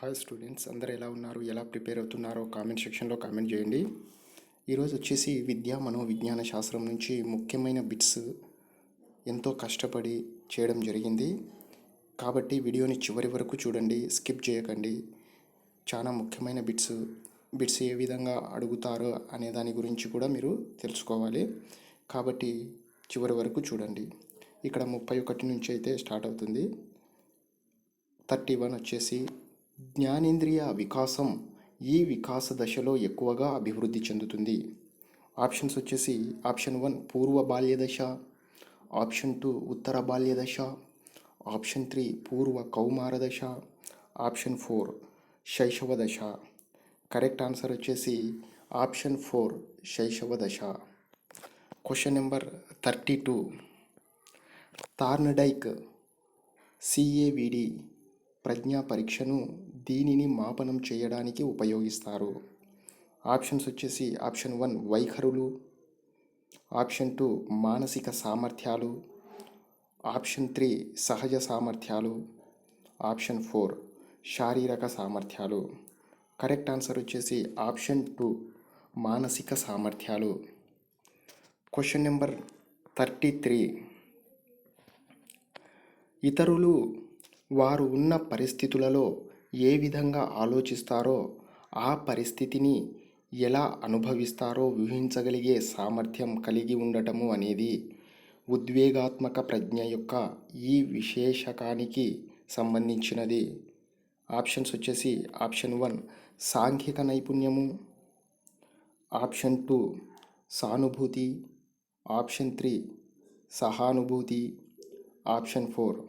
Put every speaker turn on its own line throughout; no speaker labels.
Hi students అందరూ ఎలా ఉన్నారు? ఎలా ప్రిపేర్ అవుతున్నారో కామెంట్ సెక్షన్లో కామెంట్ చేయండి. ఈరోజు వచ్చేసి విద్యా మనోవిజ్ఞాన శాస్త్రం నుంచి ముఖ్యమైన బిట్స్ ఎంతో కష్టపడి చేయడం జరిగింది. కాబట్టి వీడియోని చివరి వరకు చూడండి స్కిప్ చేయకండి. చాలా ముఖ్యమైన బిట్స్ బిట్స్ ఏ విధంగా అడుగుతారో అనే దాని గురించి కూడా మీరు తెలుసుకోవాలి. కాబట్టి చివరి వరకు చూడండి. ఇక్కడ ముప్పై ఒకటి నుంచి అయితే స్టార్ట్ అవుతుంది. థర్టీ వన్ వచ్చేసి జ్ఞానేంద్రియ వికాసం ఈ వికాస దశలో ఎక్కువగా అభివృద్ధి చెందుతుంది. ఆప్షన్స్ వచ్చేసి ఆప్షన్ వన్ పూర్వ బాల్య దశ ఆప్షన్ టూ ఉత్తర బాల్య దశ ఆప్షన్ త్రీ పూర్వ కౌమార దశ ఆప్షన్ ఫోర్ శైశవ దశ. కరెక్ట్ ఆన్సర్ వచ్చేసి ఆప్షన్ ఫోర్ శైశవ దశ. Question number thirty two. Thorndike CAVD ప్రజ్ఞా పరీక్షను దీనిని మాపనం చేయడానికి ఉపయోగిస్తారు? ఆప్షన్స్ వచ్చేసి ఆప్షన్ వన్ వైఖరులు ఆప్షన్ టూ మానసిక సామర్థ్యాలు ఆప్షన్ త్రీ సహజ సామర్థ్యాలు ఆప్షన్ ఫోర్ శారీరక సామర్థ్యాలు. కరెక్ట్ ఆన్సర్ వచ్చేసి ఆప్షన్ టూ మానసిక సామర్థ్యాలు. Question number thirty three. ఇతరులు వారు ఉన్న పరిస్థితులలో ఏ విధంగా ఆలోచిస్తారో ఆ పరిస్థితిని ఎలా అనుభవిస్తారో ఊహించగలిగే సామర్థ్యం కలిగి ఉండటము అనేది ఉద్వేగాత్మక ప్రజ్ఞ యొక్క ఈ విశేషకానికి సంబంధించినది. ఆప్షన్స్ వచ్చేసి ఆప్షన్ వన్ సాంఘిక నైపుణ్యము. ఆప్షన్ టూ సానుభూతి. ఆప్షన్ త్రీ సహానుభూతి. ఆప్షన్ ఫోర్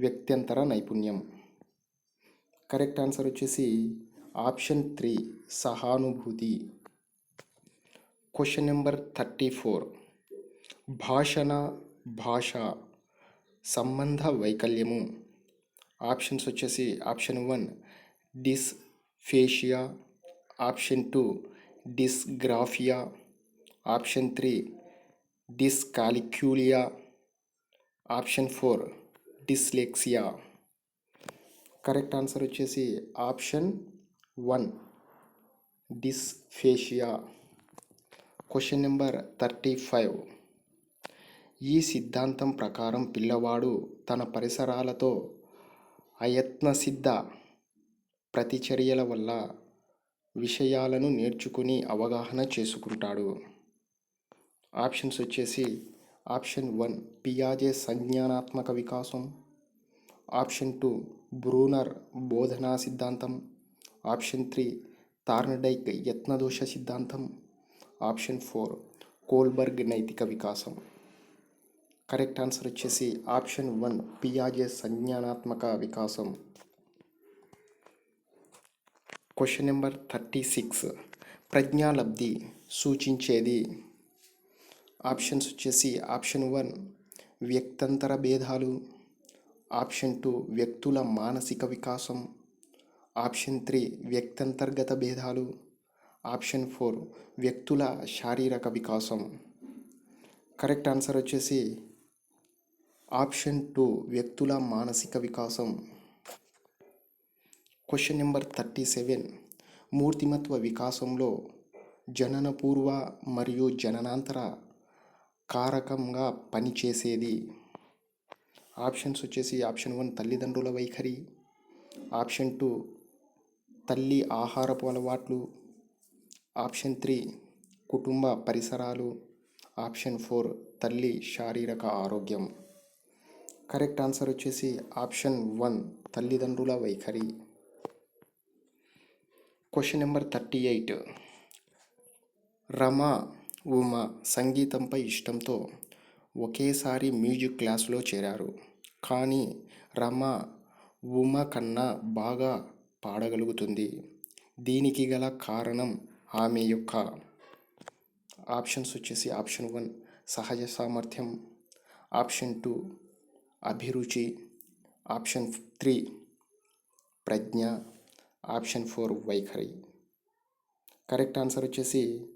వ్యక్త్యంతర నైపుణ్యం. కరెక్ట్ ఆన్సర్ వచ్చేసి ఆప్షన్ త్రీ సహానుభూతి. క్వశ్చన్ నెంబర్ థర్టీ ఫోర్ భాషణ భాష సంబంధ వైకల్యము. ఆప్షన్స్ వచ్చేసి option one dysphasia option two dysgraphia option three dyscalculia option four dyslexia correct answer వచ్చేసి option one dysphasia. Question number thirty five. ఈ సిద్ధాంతం ప్రకారం పిల్లవాడు తన పరిసరాలతో అయత్నసిద్ధ ప్రతిచర్యల వల్ల విషయాలను నేర్చుకుని అవగాహన చేసుకుంటాడు. ఆప్షన్స్ వచ్చేసి ఆప్షన్ వన్ పియాజే సంజ్ఞానాత్మక వికాసం. ఆప్షన్ టూ బ్రూనర్ బోధనా సిద్ధాంతం. ఆప్షన్ త్రీ తార్నడైక్ యత్నదోష సిద్ధాంతం. ఆప్షన్ ఫోర్ కోల్బర్గ్ నైతిక వికాసం. కరెక్ట్ ఆన్సర్ వచ్చేసి ఆప్షన్ వన్ పియాజే సంజ్ఞానాత్మక వికాసం. క్వశ్చన్ నెంబర్ థర్టీ సిక్స్ ప్రజ్ఞాలబ్ధి సూచించేది. ఆప్షన్స్ వచ్చేసి ఆప్షన్ వన్ వ్యక్తంతర భేదాలు. ఆప్షన్ టూ వ్యక్తుల మానసిక వికాసం. ఆప్షన్ త్రీ వ్యక్తంతర్గత భేదాలు. ఆప్షన్ ఫోర్ వ్యక్తుల శారీరక వికాసం. కరెక్ట్ ఆన్సర్ వచ్చేసి ఆప్షన్ టూ వ్యక్తుల మానసిక వికాసం. క్వశ్చన్ నెంబర్ థర్టీ సెవెన్ మూర్తిమత్వ వికాసంలో జననపూర్వ మరియు జననాంతర కారకంగా పనిచేసేది. ఆప్షన్స్ వచ్చేసి ఆప్షన్ వన్ తల్లిదండ్రుల వైఖరి ఆప్షన్ టూ తల్లి ఆహారపు అలవాట్లు ఆప్షన్ త్రీ కుటుంబ పరిసరాలు ఆప్షన్ ఫోర్ తల్లి శారీరక ఆరోగ్యం. కరెక్ట్ ఆన్సర్ వచ్చేసి ఆప్షన్ వన్ తల్లిదండ్రుల వైఖరి. Question number thirty eight. Rama Uma సంగీతంపై ఇష్టంతో ఒకేసారి మ్యూజిక్ క్లాసులో చేరారు. కానీ రమ ఉమ కన్నా బాగా పాడగలుగుతుంది. దీనికి గల కారణం ఆమె యొక్క ఆప్షన్స్ వచ్చేసి ఆప్షన్ వన్ సహజ సామర్థ్యం ఆప్షన్ టూ అభిరుచి ఆప్షన్ త్రీ ప్రజ్ఞ ఆప్షన్ ఫోర్ వైఖరి. కరెక్ట్ ఆన్సర్ వచ్చేసి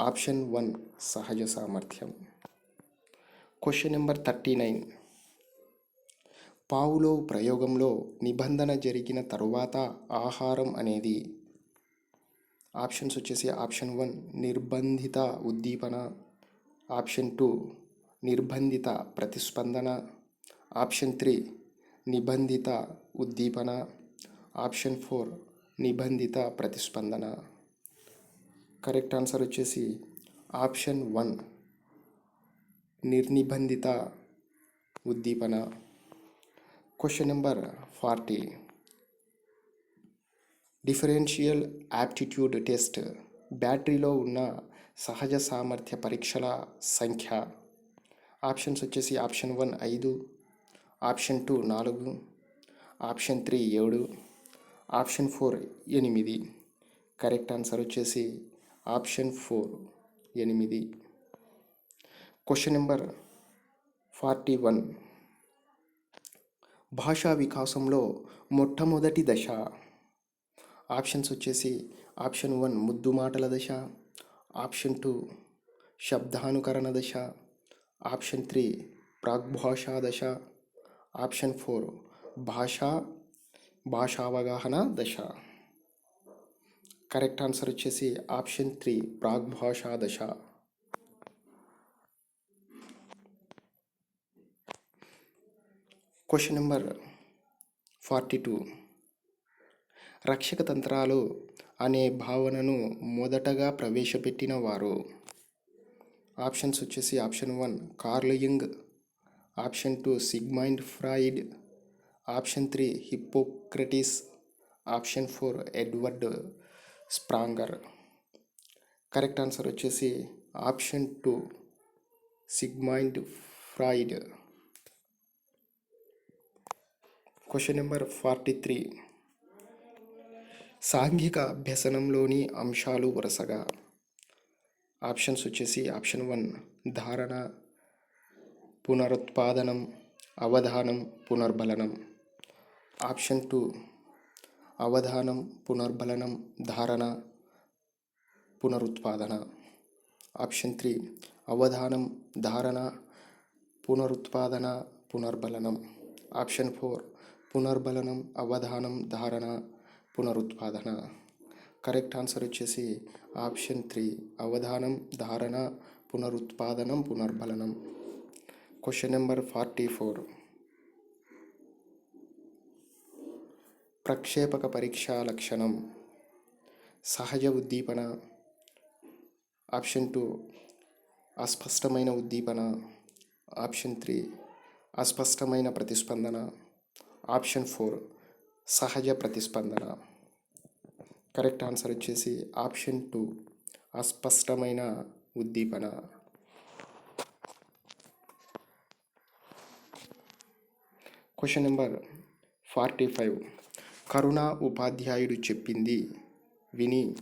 ఆప్షన్ వన్ సహజ సామర్థ్యం. క్వశ్చన్ నెంబర్ థర్టీ నైన్ పావులో ప్రయోగంలో నిబంధన జరిగిన తరువాత ఆహారం అనేది ఆప్షన్స్ వచ్చేసి ఆప్షన్ వన్ నిర్బంధిత ఉద్దీపన. ఆప్షన్ టూ నిర్బంధిత ప్రతిస్పందన. ఆప్షన్ త్రీ నిబంధిత ఉద్దీపన. ఆప్షన్ ఫోర్ నిబంధిత ప్రతిస్పందన. కరెక్ట్ ఆన్సర్ వచ్చేసి ఆప్షన్ వన్. నిర్నిబంధిత ఉద్దీపన. Question number forty differential aptitude test బ్యాటరీలో ఉన్న సహజ సామర్థ్య పరీక్షల సంఖ్య. ఆప్షన్స్ వచ్చేసి ఆప్షన్ వన్ ఐదు ఆప్షన్ టూ నాలుగు ఆప్షన్ త్రీ ఏడు ఆప్షన్ ఫోర్ ఎనిమిది. కరెక్ట్ ఆన్సర్ వచ్చేసి ఆప్షన్ ఫోర్ ఎనిమిది. క్వశ్చన్ నెంబర్ ఫార్టీ వన్ భాషా వికాసంలో మొట్టమొదటి దశ. ఆప్షన్స్ వచ్చేసి ఆప్షన్ వన్ ముద్దు మాటల దశ. ఆప్షన్ టూ శబ్దానుకరణ దశ. ఆప్షన్ త్రీ ప్రాగ్భాషా దశ. ఆప్షన్ ఫోర్ భాషా భాషావగాహన దశ. కరెక్ట్ ఆన్సర్ వచ్చేసి ఆప్షన్ త్రీ ప్రాగ్భాషా దశ. Question number forty two. రక్షక తంత్రాలు అనే భావనను మొదటగా ప్రవేశపెట్టిన వారు. ఆప్షన్స్ వచ్చేసి option one Carl Jung option two Sigmund Freud option three Hippocrates option four Edward Spranger. Correct answer వచ్చేసి option two Sigmund Freud. Question number forty three సాంఘిక అభ్యసనంలోని అంశాలు వరుసగా. ఆప్షన్స్ వచ్చేసి ఆప్షన్ వన్ ధారణ పునరుత్పాదనం అవధానం పునర్బలనం. ఆప్షన్ టూ అవధానం పునర్బలనం ధారణ పునరుత్పాదన. Option three అవధానం ధారణ పునరుత్పాదన పునర్బలనం. ఆప్షన్ ఫోర్ పునర్బలనం అవధానం ధారణ పునరుత్పాదన. కరెక్ట్ ఆన్సర్ వచ్చేసి ఆప్షన్ త్రీ అవధానం ధారణ పునరుత్పాదనం పునర్బలనం. క్వశ్చన్ నెంబర్ ఫార్టీ ఫోర్ ప్రక్షేపక పరీక్షా లక్షణం. సహజ ఉద్దీపన. ఆప్షన్ టూ అస్పష్టమైన ఉద్దీపన. ఆప్షన్ త్రీ అస్పష్టమైన ప్రతిస్పందన. ఆప్షన్ ఫోర్ సహజ ప్రతిస్పందన. కరెక్ట్ ఆన్సర్ వచ్చేసి ఆప్షన్ టూ అస్పష్టమైన ఉద్దీపన. Question number forty five Karuna ఉపాధ్యాయుడు చెప్పింది విని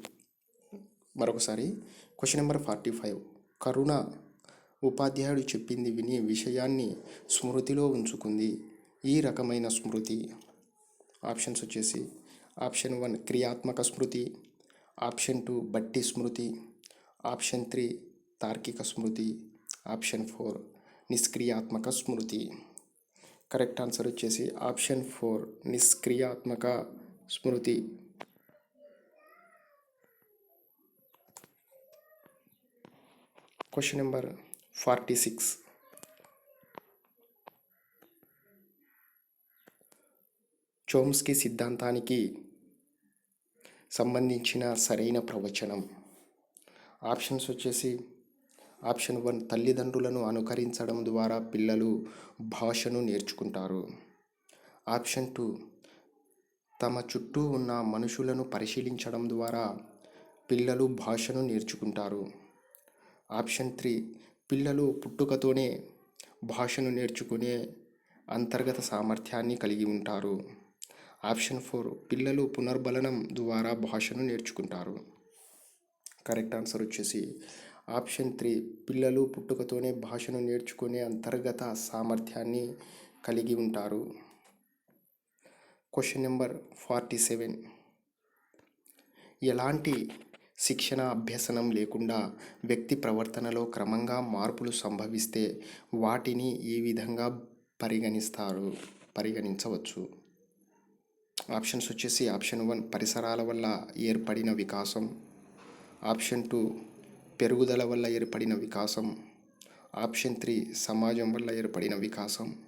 మరొకసారి. Question number forty five Karuna ఉపాధ్యాయుడు చెప్పింది విని విషయాన్ని స్మృతిలో ఉంచుకుంది. ఈ రకమైన స్మృతి. ఆప్షన్స్ వచ్చేసి ఆప్షన్ వన్ క్రియాత్మక స్మృతి ఆప్షన్ టూ బట్టి స్మృతి ఆప్షన్ త్రీ తార్కిక స్మృతి ఆప్షన్ ఫోర్ నిష్క్రియాత్మక స్మృతి. కరెక్ట్ ఆన్సర్ వచ్చేసి ఆప్షన్ ఫోర్ నిష్క్రియాత్మక స్మృతి. Question number forty six. Chomsky సిద్ధాంతానికి సంబంధించిన సరైన ప్రవచనం. ఆప్షన్స్ వచ్చేసి ఆప్షన్ వన్ తల్లిదండ్రులను అనుకరించడం ద్వారా పిల్లలు భాషను నేర్చుకుంటారు. ఆప్షన్ టూ తమ చుట్టూ ఉన్న మనుషులను పరిశీలించడం ద్వారా పిల్లలు భాషను నేర్చుకుంటారు. ఆప్షన్ త్రీ పిల్లలు పుట్టుకతోనే భాషను నేర్చుకునే అంతర్గత సామర్థ్యాన్ని కలిగి ఉంటారు. ఆప్షన్ ఫోర్ పిల్లలు పునర్బలనం ద్వారా భాషను నేర్చుకుంటారు. కరెక్ట్ ఆన్సర్ వచ్చేసి ఆప్షన్ త్రీ పిల్లలు పుట్టుకతోనే భాషను నేర్చుకునే అంతర్గత సామర్థ్యాన్ని కలిగి ఉంటారు. క్వశ్చన్ నెంబర్ ఫార్టీ సెవెన్ ఎలాంటి శిక్షణ అభ్యసనం లేకుండా వ్యక్తి ప్రవర్తనలో క్రమంగా మార్పులు సంభవిస్తే వాటిని ఏ విధంగా పరిగణిస్తారు? పరిగణించవచ్చు. ఆప్షన్స్ వచ్చేసి ఆప్షన్ వన్ పరిసరాల వల్ల ఏర్పడిన వికాసం ఆప్షన్ టూ పెరుగుదల వల్ల ఏర్పడిన వికాసం ఆప్షన్ త్రీ సమాజం వల్ల ఏర్పడిన వికాసం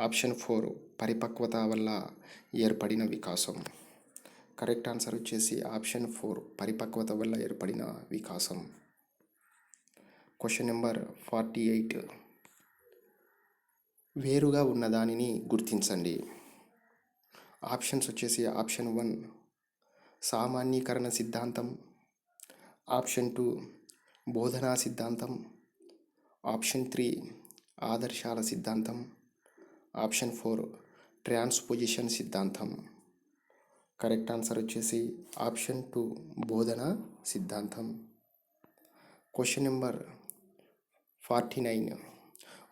ఆప్షన్ ఫోర్ పరిపక్వత వల్ల ఏర్పడిన వికాసం. కరెక్ట్ ఆన్సర్ వచ్చేసి ఆప్షన్ ఫోర్ పరిపక్వత వల్ల ఏర్పడిన వికాసం. Question number forty eight. వేరుగా ఉన్న దానిని గుర్తించండి. ఆప్షన్స్ వచ్చేసి ఆప్షన్ వన్ సామాన్యీకరణ సిద్ధాంతం. ఆప్షన్ టూ బోధనా సిద్ధాంతం. ఆప్షన్ త్రీ ఆదర్శాల సిద్ధాంతం. ఆప్షన్ ఫోర్ ట్రాన్స్పోజిషన్ సిద్ధాంతం. కరెక్ట్ ఆన్సర్ వచ్చేసి ఆప్షన్ టూ బోధన సిద్ధాంతం. Question number forty nine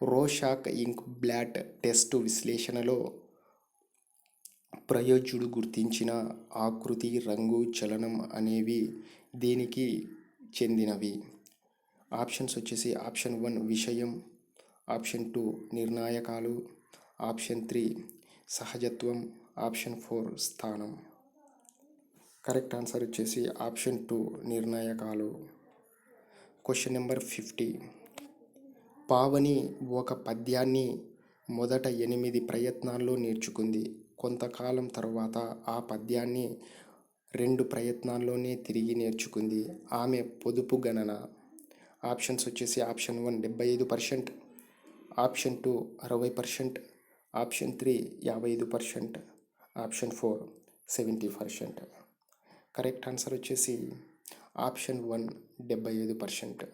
Rorschach ink blot test విశ్లేషణలో ప్రయోజ్యుడు గుర్తించిన ఆకృతి రంగు చలనం అనేవి దీనికి చెందినవి. ఆప్షన్స్ వచ్చేసి ఆప్షన్ వన్ విషయం ఆప్షన్ టూ నిర్ణాయకాలు ఆప్షన్ త్రీ సహజత్వం ఆప్షన్ ఫోర్ స్థానం. కరెక్ట్ ఆన్సర్ వచ్చేసి option two నిర్ణాయకాలు. Question number fifty. Pavani ఒక పద్యాన్ని మొదట ఎనిమిది ప్రయత్నాల్లో నేర్చుకుంది. కొంతకాలం తర్వాత ఆ పద్యాన్ని రెండు ప్రయత్నాల్లోనే తిరిగి నేర్చుకుంది. ఆమె పొదుపు గణన. ఆప్షన్స్ వచ్చేసి ఆప్షన్ వన్ డెబ్బై ఐదు పర్సెంట్ ఆప్షన్ టూ అరవై పర్సెంట్ ఆప్షన్ త్రీ యాభై ఐదు percent option four seventy percent. Correct answer వచ్చేసి ఆప్షన్ వన్ డెబ్బై ఐదు పర్సెంట్.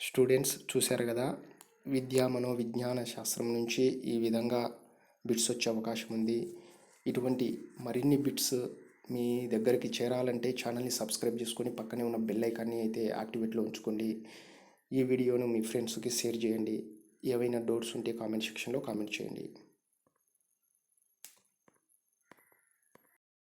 స్టూడెంట్స్ చూశారు కదా? విద్యా మనోవిజ్ఞాన శాస్త్రం నుంచి ఈ విధంగా బిట్స్ వచ్చే అవకాశం ఉంది. ఇటువంటి మరిన్ని బిట్స్ మీ దగ్గరికి చేరాలంటే ఛానల్ని సబ్స్క్రైబ్ చేసుకొని పక్కనే ఉన్న బెల్ ఐకాన్ని అయితే యాక్టివేట్లో ఉంచుకోండి. ఈ వీడియోను మీ ఫ్రెండ్స్కి షేర్ చేయండి. ఏవైనా డౌట్స్ ఉంటే కామెంట్ సెక్షన్లో కామెంట్ చేయండి.